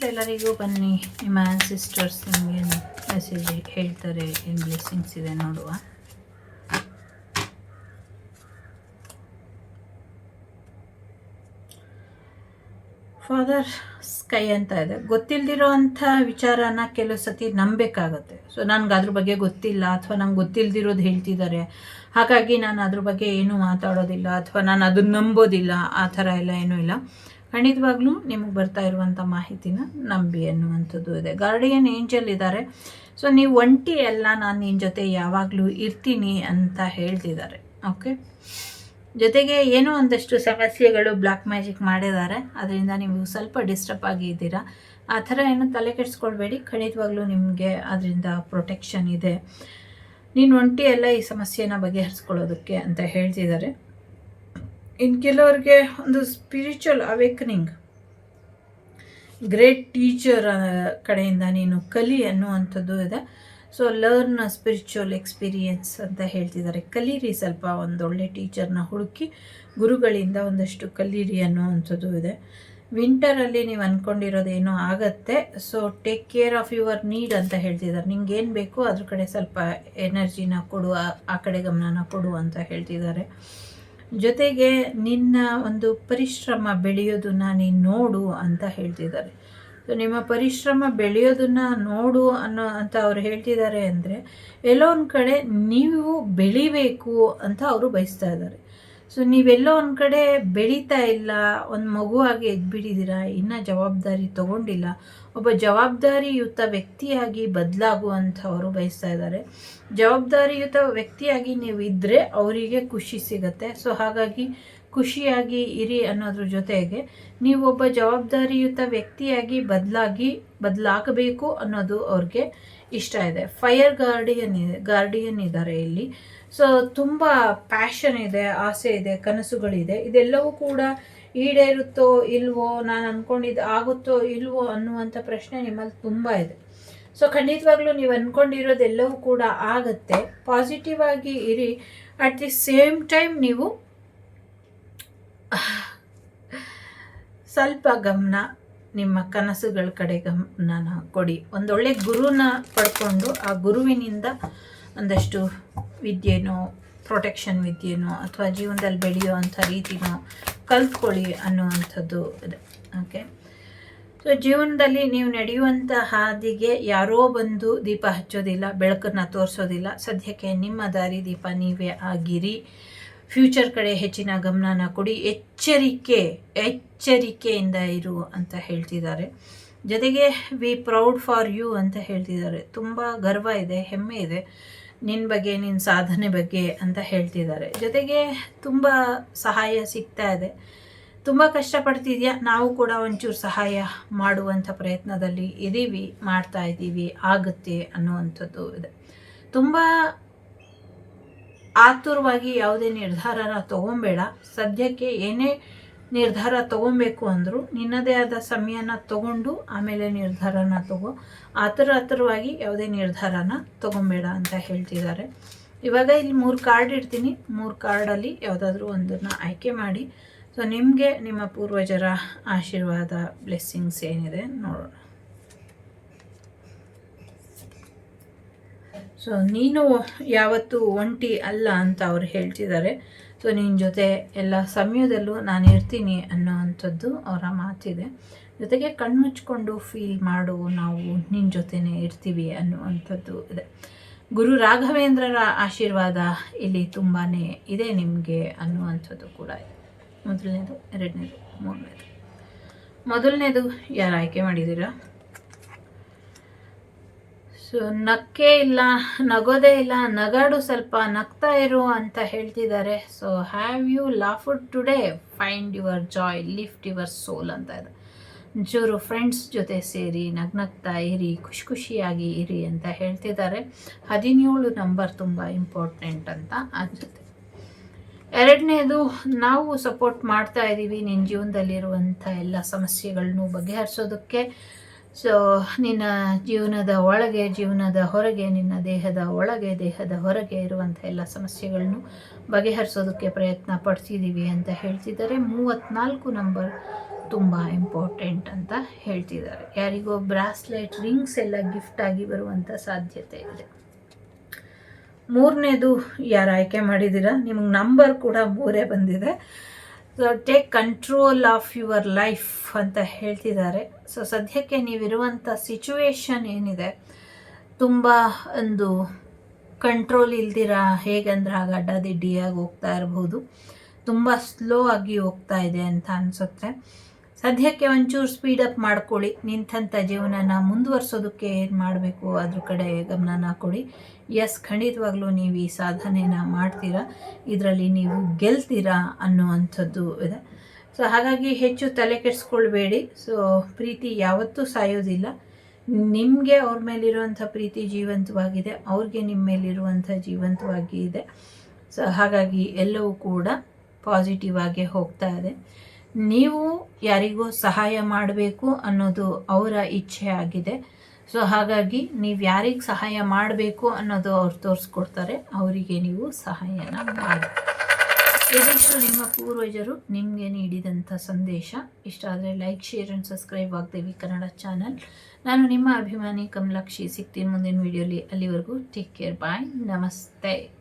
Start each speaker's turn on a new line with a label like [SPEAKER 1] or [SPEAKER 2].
[SPEAKER 1] ನಮಸ್ತೆ ಎಲ್ಲರಿಗೂ ಬನ್ನಿ. ನಿಮ್ಮ ಸಿಸ್ಟರ್ಸ್ ನಿಮಗೆ ಮೆಸೇಜ್ ಹೇಳ್ತಾರೆ, ಏನು ಬ್ಲೆಸ್ಸಿಂಗ್ಸ್ ಇದೆ ನೋಡುವ. ಫಾದರ್ ಸ್ಕೈ ಅಂತ ಇದೆ. ಗೊತ್ತಿಲ್ದಿರೋ ಅಂಥ ವಿಚಾರನ ಕೆಲವು ಸತಿ ನಂಬಬೇಕಾಗತ್ತೆ. ಸೊ ನನಗೆ ಅದ್ರ ಬಗ್ಗೆ ಗೊತ್ತಿಲ್ಲ, ಅಥವಾ ನಂಗೆ ಗೊತ್ತಿಲ್ದಿರೋದು ಹೇಳ್ತಿದ್ದಾರೆ ಹಾಗಾಗಿ ನಾನು ಅದ್ರ ಬಗ್ಗೆ ಏನೂ ಮಾತಾಡೋದಿಲ್ಲ, ಅಥವಾ ನಾನು ಅದನ್ನ ನಂಬೋದಿಲ್ಲ, ಆ ಥರ ಎಲ್ಲ ಏನೂ ಇಲ್ಲ. ಖಂಡಿತವಾಗ್ಲೂ ನಿಮಗೆ ಬರ್ತಾ ಇರುವಂಥ ಮಾಹಿತಿನ ನಂಬಿ ಅನ್ನುವಂಥದ್ದು ಇದೆ. ಗಾರ್ಡಿಯನ್ ಏಂಜಲ್ ಇದ್ದಾರೆ. ಸೊ ನೀವು ಒಂಟಿ ಎಲ್ಲ ನಾನು ನಿನ್ನ ಜೊತೆ ಯಾವಾಗಲೂ ಇರ್ತೀನಿ ಅಂತ ಹೇಳ್ತಿದ್ದಾರೆ. ಓಕೆ ಜೊತೆಗೆ ಏನೋ ಒಂದಷ್ಟು ಸಮಸ್ಯೆಗಳು ಬ್ಲ್ಯಾಕ್ ಮ್ಯಾಜಿಕ್ ಮಾಡಿದ್ದಾರೆ. ಅದರಿಂದ ನೀವು ಸ್ವಲ್ಪ ಡಿಸ್ಟರ್ಬ್ ಆಗಿದ್ದೀರಾ ಆ ಥರ ಏನು ತಲೆ ಕೆಡಿಸ್ಕೊಳ್ಬೇಡಿ. ಖಂಡಿತವಾಗ್ಲೂ ನಿಮಗೆ ಅದರಿಂದ ಪ್ರೊಟೆಕ್ಷನ್ ಇದೆ. ನೀನು ಒಂಟಿ ಎಲ್ಲ ಈ ಸಮಸ್ಯೆನ ಬಗೆಹರಿಸ್ಕೊಳ್ಳೋದಕ್ಕೆ ಅಂತ ಹೇಳ್ತಿದ್ದಾರೆ. ಇನ್ನು ಕೆಲವರಿಗೆ ಒಂದು ಸ್ಪಿರಿಚುವಲ್ ಅವೇಕನಿಂಗ್ ಗ್ರೇಟ್ ಟೀಚರ್ ಕಡೆಯಿಂದ ನೀನು ಕಲಿ ಅನ್ನುವಂಥದ್ದು ಇದೆ. ಸೊ ಲರ್ನ್ ಸ್ಪಿರಿಚುವಲ್ ಎಕ್ಸ್ಪೀರಿಯನ್ಸ್ ಅಂತ ಹೇಳ್ತಿದ್ದಾರೆ. ಕಲೀರಿ ಸ್ವಲ್ಪ ಒಂದೊಳ್ಳೆ ಟೀಚರ್ನ ಹುಡುಕಿ ಗುರುಗಳಿಂದ ಒಂದಷ್ಟು ಕಲೀರಿ ಅನ್ನುವಂಥದ್ದು ಇದೆ. ವಿಂಟರಲ್ಲಿ ನೀವು ಅಂದ್ಕೊಂಡಿರೋದೇನೋ ಆಗತ್ತೆ. So take care of your need ಅಂತ ಹೇಳ್ತಿದ್ದಾರೆ. ನಿಂಗೆ ಏನು ಬೇಕೋ ಅದ್ರ ಕಡೆ ಸ್ವಲ್ಪ ಎನರ್ಜಿನ ಕೊಡು ಆ ಕಡೆ ಗಮನನ ಕೊಡು ಅಂತ ಹೇಳ್ತಿದ್ದಾರೆ. ಜೊತೆಗೆ ನಿನ್ನ ಒಂದು ಪರಿಶ್ರಮ ಬೆಳೆಯೋದನ್ನು ನೀನು ನೋಡು ಅಂತ ಹೇಳ್ತಿದ್ದಾರೆ. ಸೊ ನಿಮ್ಮ ಪರಿಶ್ರಮ ಬೆಳೆಯೋದನ್ನ ನೋಡು ಅನ್ನೋ ಅಂತ ಅವ್ರು ಹೇಳ್ತಿದ್ದಾರೆ ಅಂದರೆ ಎಲ್ಲೊಂದು ಕಡೆ ನೀವು ಬೆಳಿಬೇಕು ಅಂತ ಅವರು ಬಯಸ್ತಾ ಇದ್ದಾರೆ. ಸೊ ನೀವೆಲ್ಲೋ ಒಂದು ಕಡೆ ಬೆಳೀತಾ ಇಲ್ಲ, ಒಂದು ಮಗುವಾಗಿ ಎದ್ಬಿಟ್ಟಿದ್ದೀರ, ಇನ್ನೂ ಜವಾಬ್ದಾರಿ ತಗೊಂಡಿಲ್ಲ. ಒಬ್ಬ ಜವಾಬ್ದಾರಿಯುತ ವ್ಯಕ್ತಿಯಾಗಿ ಬದಲಾಗುವಂಥವರು ಬಯಸ್ತಾ ಇದ್ದಾರೆ. ಜವಾಬ್ದಾರಿಯುತ ವ್ಯಕ್ತಿಯಾಗಿ ನೀವು ಇದ್ದರೆ ಅವರಿಗೆ ಖುಷಿ ಸಿಗತ್ತೆ. ಸೊ ಹಾಗಾಗಿ ಖುಷಿಯಾಗಿ ಇರಿ ಅನ್ನೋದ್ರ ಜೊತೆಗೆ ನೀವು ಒಬ್ಬ ಜವಾಬ್ದಾರಿಯುತ ವ್ಯಕ್ತಿಯಾಗಿ ಬದಲಾಗಿ, ಬದಲಾಗಬೇಕು ಅನ್ನೋದು ಅವ್ರಿಗೆ ಇಷ್ಟ ಇದೆ. ಫೈರ್ ಗಾರ್ಡಿಯನ್ ಇದೆ ಗಾರ್ಡಿಯನ್ ಇದ್ದಾರೆ ಇಲ್ಲಿ. ಸೊ ತುಂಬ ಪ್ಯಾಷನ್ ಇದೆ, ಆಸೆ ಇದೆ, ಕನಸುಗಳಿದೆ. ಇದೆಲ್ಲವೂ ಕೂಡ ಈಡೇರುತ್ತೋ ಇಲ್ವೋ, ನಾನು ಅಂದ್ಕೊಂಡಿದ್ದು ಆಗುತ್ತೋ ಇಲ್ವೋ ಅನ್ನುವಂಥ ಪ್ರಶ್ನೆ ನಿಮ್ಮಲ್ಲಿ ತುಂಬ ಇದೆ. ಸೊ ಖಂಡಿತವಾಗ್ಲೂ ನೀವು ಅಂದ್ಕೊಂಡಿರೋದೆಲ್ಲವೂ ಕೂಡ ಆಗುತ್ತೆ. ಪಾಸಿಟಿವ್ ಆಗಿ ಇರಿ. ಅಟ್ ದಿ ಸೇಮ್ ಟೈಮ್ ನೀವು ಸ್ವಲ್ಪ ಗಮನ ನಿಮ್ಮ ಕನಸುಗಳ ಕಡೆ ಗಮನ ಕೊಡಿ. ಒಂದೊಳ್ಳೆ ಗುರುನ ಪಡ್ಕೊಂಡು ಆ ಗುರುವಿನಿಂದ ಒಂದಷ್ಟು ವಿದ್ಯೆನೋ ಪ್ರೊಟೆಕ್ಷನ್ ವಿದ್ಯೆನೋ ಅಥವಾ ಜೀವನದಲ್ಲಿ ಬೆಳೆಯೋ ಅಂಥ ರೀತಿನೋ ಕಲ್ತ್ಕೊಳ್ಳಿ ಅನ್ನುವಂಥದ್ದು ಇದೆ. ಓಕೆ ಸೊ ಜೀವನದಲ್ಲಿ ನೀವು ನಡೆಯುವಂಥ ಹಾದಿಗೆ ಯಾರೋ ಬಂದು ದೀಪ ಹಚ್ಚೋದಿಲ್ಲ, ಬೆಳಕನ್ನು ತೋರಿಸೋದಿಲ್ಲ. ಸದ್ಯಕ್ಕೆ ನಿಮ್ಮ ದಾರಿ ದೀಪ ನೀವೇ ಆಗಿರಿ. ಫ್ಯೂಚರ್ ಕಡೆ ಹೆಚ್ಚಿನ ಗಮನನ ಕೊಡಿ. ಎಚ್ಚರಿಕೆ, ಎಚ್ಚರಿಕೆಯಿಂದ ಇರು ಅಂತ ಹೇಳ್ತಿದ್ದಾರೆ. ಜೊತೆಗೆ ವಿ ಪ್ರೌಡ್ ಫಾರ್ ಯು ಅಂತ ಹೇಳ್ತಿದ್ದಾರೆ. ತುಂಬ ಗರ್ವ ಇದೆ, ಹೆಮ್ಮೆ ಇದೆ. ನಿನ್ನ ಬಗ್ಗೆ ನಿನ್ನ ಸಾಧನೆ ಬಗ್ಗೆ ಅಂತ ಹೇಳ್ತಿದ್ದಾರೆ. ಜೊತೆಗೆ, ತುಂಬ ಸಹಾಯ ಸಿಗ್ತಾ ಇದೆ. ತುಂಬ ಕಷ್ಟಪಡ್ತಿದ್ಯಾ? ನಾವು ಕೂಡ ಒಂಚೂರು ಸಹಾಯ ಮಾಡುವಂಥ ಪ್ರಯತ್ನದಲ್ಲಿ ಇದ್ದೀವಿ ಮಾಡ್ತಾ ಇದ್ದೀವಿ ಆಗುತ್ತೆ ಅನ್ನುವಂಥದ್ದು ಇದೆ. ತುಂಬ ಆತುರವಾಗಿ ಯಾವುದೇ ನಿರ್ಧಾರನ ತಗೊಬೇಡ. ಸದ್ಯಕ್ಕೆ ಏನೇ ನಿರ್ಧಾರ ತಗೊಬೇಕು ಅಂದರೂ ನಿನ್ನದೇ ಆದ ಸಮಯನ ತಗೊಂಡು ಆಮೇಲೆ ನಿರ್ಧಾರನ ತಗೋ. ಆತುರ ಆತುರವಾಗಿ ಯಾವುದೇ ನಿರ್ಧಾರನ ತಗೊಬೇಡ ಅಂತ ಹೇಳ್ತಿದ್ದಾರೆ. ಇವಾಗ ಇಲ್ಲಿ ಮೂರು ಕಾರ್ಡ್ ಇಡ್ತೀನಿ. ಮೂರು ಕಾರ್ಡಲ್ಲಿ ಯಾವುದಾದ್ರೂ ಒಂದನ್ನು ಆಯ್ಕೆ ಮಾಡಿ. ಸೊ ನಿಮಗೆ ನಿಮ್ಮ ಪೂರ್ವಜರ ಆಶೀರ್ವಾದ ಬ್ಲೆಸ್ಸಿಂಗ್ಸ್ ಏನಿದೆ ನೋಡೋಣ. ಸೊ ನೀನು ಯಾವತ್ತೂ ಒಂಟಿ ಅಲ್ಲ ಅಂತ ಅವ್ರು ಹೇಳ್ತಿದ್ದಾರೆ. ಸೊ ನಿನ್ನ ಜೊತೆ ಎಲ್ಲ ಸಮಯದಲ್ಲೂ ನಾನು ಇರ್ತೀನಿ ಅನ್ನೋ ಅಂಥದ್ದು ಅವರ ಮಾತಿದೆ. ಜೊತೆಗೆ ಕಣ್ಮುಚ್ಕೊಂಡು ಫೀಲ್ ಮಾಡು, ನಾವು ನಿನ್ನ ಜೊತೆನೇ ಇರ್ತೀವಿ ಅನ್ನುವಂಥದ್ದು ಇದೆ. ಗುರು ರಾಘವೇಂದ್ರರ ಆಶೀರ್ವಾದ ಇಲ್ಲಿ ತುಂಬಾ ಇದೆ ನಿಮಗೆ ಅನ್ನುವಂಥದ್ದು ಕೂಡ ಇದೆ. ಮೊದಲನೇದು, ಎರಡನೇದು, ಮೂರನೇದು. ಮೊದಲನೇದು ಯಾರು ಆಯ್ಕೆ ಮಾಡಿದ್ದೀರಾ? ಸೊ ನಕ್ಕೆ ಇಲ್ಲ, ನಗೋದೇ ಇಲ್ಲ, ನಗಾಡು ಸ್ವಲ್ಪ, ನಗ್ತಾ ಇರು ಅಂತ ಹೇಳ್ತಿದ್ದಾರೆ. So have you laughed today find your joy lift your soul ಅಂತ ಇದೆ. ಜೋರು ಫ್ರೆಂಡ್ಸ್ ಜೊತೆ ಸೇರಿ, ನಗ್ನಗ್ತಾ ಇರಿ, ಖುಷಿ ಖುಷಿಯಾಗಿ ಇರಿ ಅಂತ ಹೇಳ್ತಿದ್ದಾರೆ. ಹದಿನೇಳು ನಂಬರ್ ತುಂಬ ಇಂಪಾರ್ಟೆಂಟ್ ಅಂತ ಅನ್ಸುತ್ತೆ. ಎರಡನೇದು, ನಾವು ಸಪೋರ್ಟ್ ಮಾಡ್ತಾ ಇದ್ದೀವಿ ನಿನ್ನ ಜೀವನದಲ್ಲಿರುವಂಥ ಎಲ್ಲ ಸಮಸ್ಯೆಗಳನ್ನು ಬಗೆಹರಿಸೋದಕ್ಕೆ. ಸೊ ನಿನ್ನ ಜೀವನದ ಒಳಗೆ, ಜೀವನದ ಹೊರಗೆ, ನಿನ್ನ ದೇಹದ ಒಳಗೆ, ದೇಹದ ಹೊರಗೆ ಇರುವಂಥ ಎಲ್ಲ ಸಮಸ್ಯೆಗಳನ್ನು ಬಗೆಹರಿಸೋದಕ್ಕೆ ಪ್ರಯತ್ನ ಪಡ್ತಿದ್ದೀವಿ ಅಂತ ಹೇಳ್ತಿದ್ದಾರೆ. ಮೂವತ್ತ್ನಾಲ್ಕು ನಂಬರ್ ತುಂಬ ಇಂಪಾರ್ಟೆಂಟ್ ಅಂತ ಹೇಳ್ತಿದ್ದಾರೆ. ಯಾರಿಗೋ ಬ್ರಾಸ್ಲೆಟ್, ರಿಂಗ್ಸ್ ಎಲ್ಲ ಗಿಫ್ಟ್ ಆಗಿ ಬರುವಂಥ ಸಾಧ್ಯತೆ ಇದೆ. ಮೂರನೇದು ಯಾರು ಆಯ್ಕೆ ಮಾಡಿದ್ದೀರಾ? ನಿಮಗೆ ನಂಬರ್ ಕೂಡ ಮೂರೇ ಬಂದಿದೆ. Take control of your life ಅಂತ ಹೇಳ್ತಿದ್ದಾರೆ. ಸೊ ಸದ್ಯಕ್ಕೆ ನೀವಿರುವಂಥ ಸಿಚುವೇಶನ್ ಏನಿದೆ? ತುಂಬ ಒಂದು ಕಂಟ್ರೋಲ್ ಇಲ್ದಿರ? ಹೇಗಂದ್ರೆ ಆಗ ಅಡ್ಡದಿಡ್ಡಿಯಾಗಿ ಹೋಗ್ತಾ ಇರಬಹುದು ತುಂಬ ಸ್ಲೋ ಆಗಿ ಹೋಗ್ತಾ ಇದೆ ಅಂತ ಅನಿಸುತ್ತೆ. ಸದ್ಯಕ್ಕೆ ಒಂಚೂರು ಅಪ್ ಮಾಡ್ಕೊಳ್ಳಿ. ನಿಂತಂಥ ಜೀವನನ ಮುಂದುವರ್ಸೋದಕ್ಕೆ ಏನು ಮಾಡಬೇಕು? ಅದ್ರ ಕಡೆ ಗಮನನ ಕೊಡಿ. ಎಸ್ ಖಂಡಿತವಾಗ್ಲೂ ನೀವು ಈ ಸಾಧನೆನ ಮಾಡ್ತೀರಾ. ಇದರಲ್ಲಿ ನೀವು ಗೆಲ್ತೀರಾ ಅನ್ನುವಂಥದ್ದು ಇದೆ. ಸೊ ಹಾಗಾಗಿ ಹೆಚ್ಚು ತಲೆ ಕೆಡಿಸ್ಕೊಳ್ಬೇಡಿ. ಸೊ ಪ್ರೀತಿ ಯಾವತ್ತೂ ಸಾಯೋದಿಲ್ಲ. ನಿಮಗೆ ಅವ್ರ ಮೇಲಿರುವಂಥ ಪ್ರೀತಿ ಜೀವಂತವಾಗಿದೆ. ಅವ್ರಿಗೆ ನಿಮ್ಮ ಮೇಲಿರುವಂಥ ಜೀವಂತವಾಗಿ ಇದೆ. ಸೊ ಹಾಗಾಗಿ ಎಲ್ಲವೂ ಕೂಡ ಪಾಸಿಟಿವ್ ಆಗಿ ಹೋಗ್ತಾ ಇದೆ. ನೀವು ಯಾರಿಗೂ ಸಹಾಯ ಮಾಡಬೇಕು ಅನ್ನೋದು ಅವರ ಇಚ್ಛೆ ಆಗಿದೆ. ಸೊ ಹಾಗಾಗಿ ನೀವು ಯಾರಿಗೆ ಸಹಾಯ ಮಾಡಬೇಕು ಅನ್ನೋದು ಅವ್ರು ತೋರಿಸ್ಕೊಡ್ತಾರೆ. ಅವರಿಗೆ ನೀವು ಸಹಾಯನ ಮಾಡಿ. ಇದಿಷ್ಟು ನಿಮ್ಮ ಪೂರ್ವಜರು ನಿಮಗೆ ನೀಡಿದಂಥ ಸಂದೇಶ. ಇಷ್ಟ ಆದರೆ ಲೈಕ್ ಶೇರ್ ಆ್ಯಂಡ್ ಸಬ್ಸ್ಕ್ರೈಬ್ ಆಗ್ತೀವಿ ಕನ್ನಡ ಚಾನಲ್. ನಾನು ನಿಮ್ಮ ಅಭಿಮಾನಿ ಕಮಲಾಕ್ಷಿ ಸಿಗ್ತೀನಿ ಮುಂದಿನ ವಿಡಿಯೋಲಿ ಅಲ್ಲಿವರೆಗೂ ಟೇಕ್ ಕೇರ್ ಬಾಯ್ ನಮಸ್ತೆ.